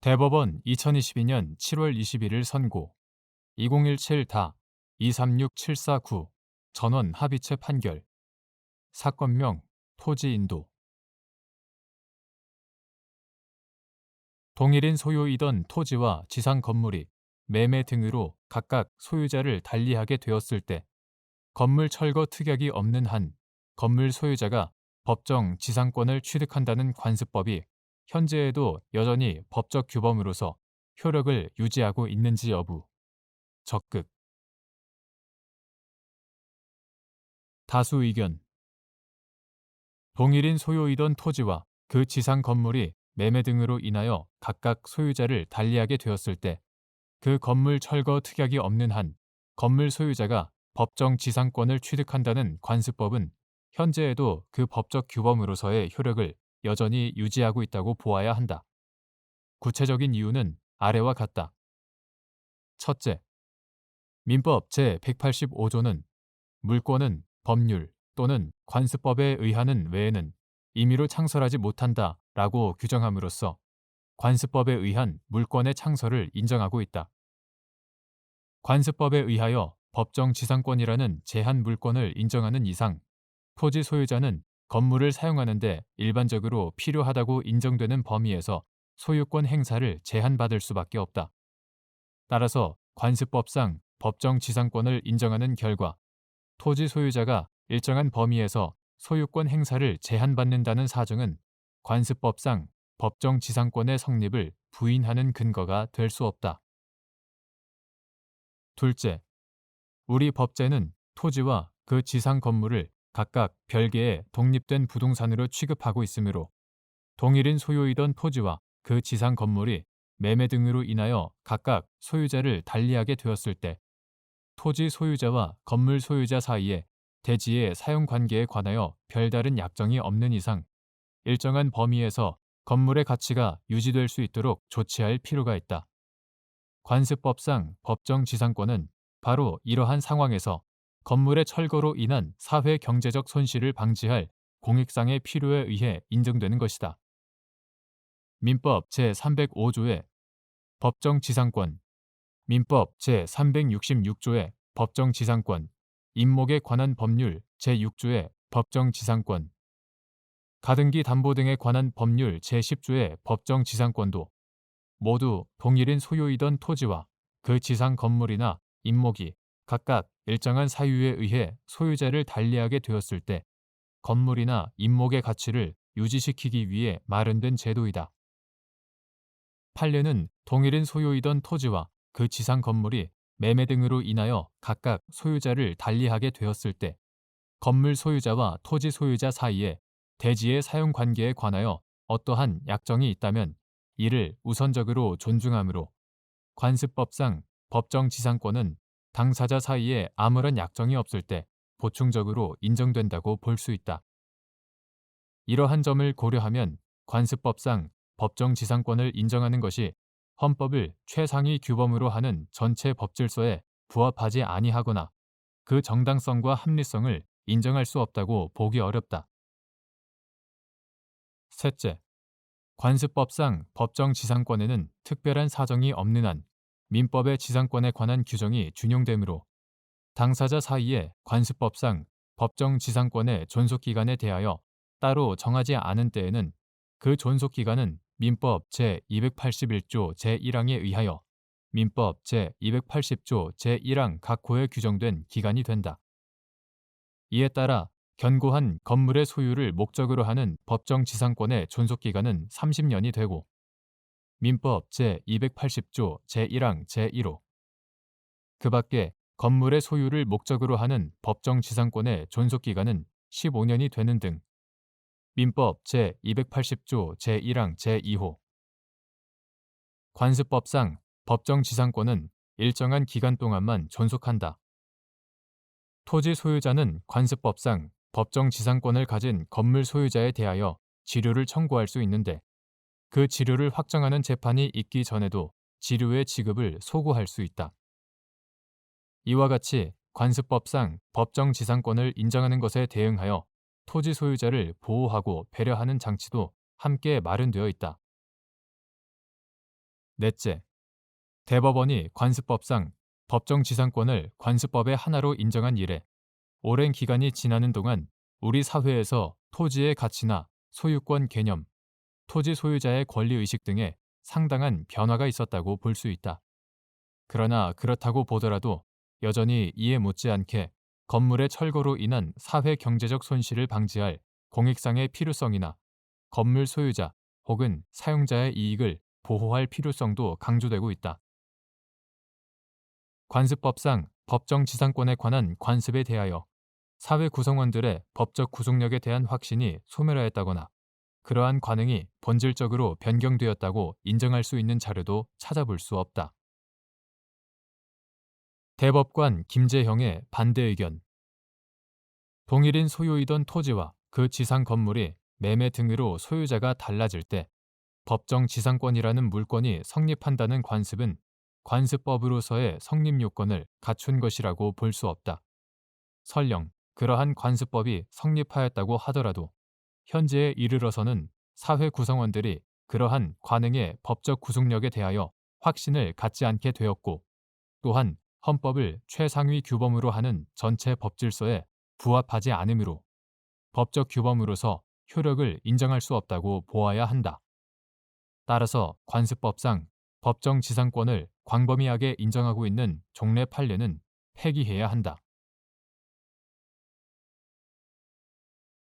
대법원 2022년 7월 21일 선고. 2017다 236749 전원 합의체 판결. 사건명 토지 인도. 동일인 소유이던 토지와 지상 건물이 매매 등으로 각각 소유자를 달리하게 되었을 때 건물 철거 특약이 없는 한 건물 소유자가 법정 지상권을 취득한다는 관습법이 현재에도 여전히 법적 규범으로서 효력을 유지하고 있는지 여부. 적극. 다수 의견. 동일인 소유이던 토지와 그 지상 건물이 매매 등으로 인하여 각각 소유자를 달리하게 되었을 때 그 건물 철거 특약이 없는 한 건물 소유자가 법정 지상권을 취득한다는 관습법은 현재에도 그 법적 규범으로서의 효력을 여전히 유지하고 있다고 보아야 한다. 구체적인 이유는 아래와 같다. 첫째, 민법 제185조는 물권은 법률 또는 관습법에 의하는 외에는 임의로 창설하지 못한다 라고 규정함으로써 관습법에 의한 물권의 창설을 인정하고 있다. 관습법에 의하여 법정 지상권이라는 제한 물권을 인정하는 이상 토지 소유자는 건물을 사용하는데 일반적으로 필요하다고 인정되는 범위에서 소유권 행사를 제한받을 수밖에 없다. 따라서 관습법상 법정 지상권을 인정하는 결과 토지 소유자가 일정한 범위에서 소유권 행사를 제한받는다는 사정은 관습법상 법정 지상권의 성립을 부인하는 근거가 될 수 없다. 둘째, 우리 법제는 토지와 그 지상 건물을 각각 별개의 독립된 부동산으로 취급하고 있으므로 동일인 소유이던 토지와 그 지상 건물이 매매 등으로 인하여 각각 소유자를 달리하게 되었을 때 토지 소유자와 건물 소유자 사이에 대지의 사용 관계에 관하여 별다른 약정이 없는 이상 일정한 범위에서 건물의 가치가 유지될 수 있도록 조치할 필요가 있다. 관습법상 법정 지상권은 바로 이러한 상황에서 건물의 철거로 인한 사회 경제적 손실을 방지할 공익상의 필요에 의해 인정되는 것이다. 민법 제305조의 법정 지상권, 민법 제366조의 법정 지상권, 임목에 관한 법률 제6조의 법정 지상권, 가등기 담보 등에 관한 법률 제10조의 법정 지상권도 모두 동일인 소유이던 토지와 그 지상 건물이나 임목이 각각 일정한 사유에 의해 소유자를 달리하게 되었을 때 건물이나 임목의 가치를 유지시키기 위해 마련된 제도이다. 판례는 동일인 소유이던 토지와 그 지상 건물이 매매 등으로 인하여 각각 소유자를 달리하게 되었을 때 건물 소유자와 토지 소유자 사이에 대지의 사용 관계에 관하여 어떠한 약정이 있다면 이를 우선적으로 존중하므로 관습법상 법정 지상권은 당사자 사이에 아무런 약정이 없을 때 보충적으로 인정된다고 볼 수 있다. 이러한 점을 고려하면 관습법상 법정 지상권을 인정하는 것이 헌법을 최상위 규범으로 하는 전체 법질서에 부합하지 아니하거나 그 정당성과 합리성을 인정할 수 없다고 보기 어렵다. 셋째, 관습법상 법정 지상권에는 특별한 사정이 없는 한 민법의 지상권에 관한 규정이 준용되므로 당사자 사이에 관습법상 법정 지상권의 존속기간에 대하여 따로 정하지 않은 때에는 그 존속기간은 민법 제281조 제1항에 의하여 민법 제280조 제1항 각 호에 규정된 기간이 된다. 이에 따라 견고한 건물의 소유를 목적으로 하는 법정 지상권의 존속기간은 30년이 되고 민법 제280조 제1항 제1호 그 밖에 건물의 소유를 목적으로 하는 법정 지상권의 존속 기간은 15년이 되는 등 민법 제280조 제1항 제2호 관습법상 법정 지상권은 일정한 기간 동안만 존속한다. 토지 소유자는 관습법상 법정 지상권을 가진 건물 소유자에 대하여 지료를 청구할 수 있는데 그 지료를 확정하는 재판이 있기 전에도 지료의 지급을 소구할 수 있다. 이와 같이 관습법상 법정 지상권을 인정하는 것에 대응하여 토지 소유자를 보호하고 배려하는 장치도 함께 마련되어 있다. 넷째, 대법원이 관습법상 법정 지상권을 관습법의 하나로 인정한 이래 오랜 기간이 지나는 동안 우리 사회에서 토지의 가치나 소유권 개념, 토지 소유자의 권리의식 등에 상당한 변화가 있었다고 볼 수 있다. 그러나 그렇다고 보더라도 여전히 이에 못지않게 건물의 철거로 인한 사회 경제적 손실을 방지할 공익상의 필요성이나 건물 소유자 혹은 사용자의 이익을 보호할 필요성도 강조되고 있다. 관습법상 법정 지상권에 관한 관습에 대하여 사회 구성원들의 법적 구속력에 대한 확신이 소멸하였다거나 그러한 관행이 본질적으로 변경되었다고 인정할 수 있는 자료도 찾아볼 수 없다. 대법관 김재형의 반대 의견 동일인 소유이던 토지와 그 지상 건물이 매매 등으로 소유자가 달라질 때 법정 지상권이라는 물권이 성립한다는 관습은 관습법으로서의 성립 요건을 갖춘 것이라고 볼 수 없다. 설령 그러한 관습법이 성립하였다고 하더라도 현재에 이르러서는 사회 구성원들이 그러한 관행의 법적 구속력에 대하여 확신을 갖지 않게 되었고 또한 헌법을 최상위 규범으로 하는 전체 법질서에 부합하지 않으므로 법적 규범으로서 효력을 인정할 수 없다고 보아야 한다. 따라서 관습법상 법정 지상권을 광범위하게 인정하고 있는 종래 판례는 폐기해야 한다.